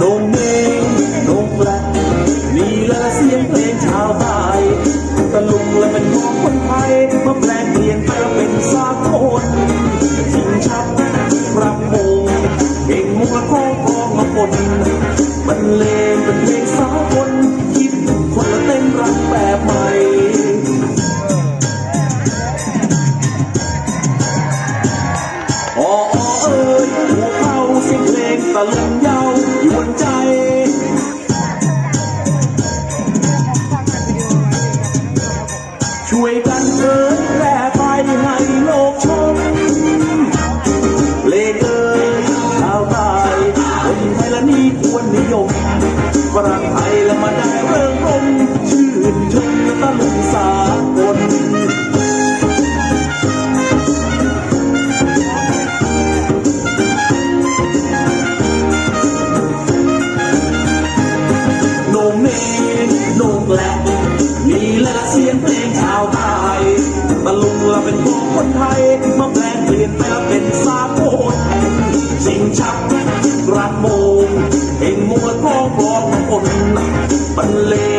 นงเมงนงแหลกนี่ละเสียงเพลงชาวไทยตะลุงและเป็นของคนไทยมาแปลงเปลี่ยนไปเป็นสากนชิงชักรำวงเพลงมุกละข้องคองมาปนมันเลงเป็นเพลงสาคนคิดคนละเต้นรำแบบใหม่อ๋อเอ้ยหัวเข้าเสียงเพลงตะลุงยา วยกันเผยแปรไปให้โลกชม เลงเอ่ยชาวไทยคนไทยละนี่ควรนิยมฝรั่งไทยละมาได้เรื่องรมชื่นชมตะลุงสา คนไทยมาแปลงเปลี่ยนไปแล้วเป็นสากลชิงชักรักโมงเห็นมัวท้องฟองคนบรรเลง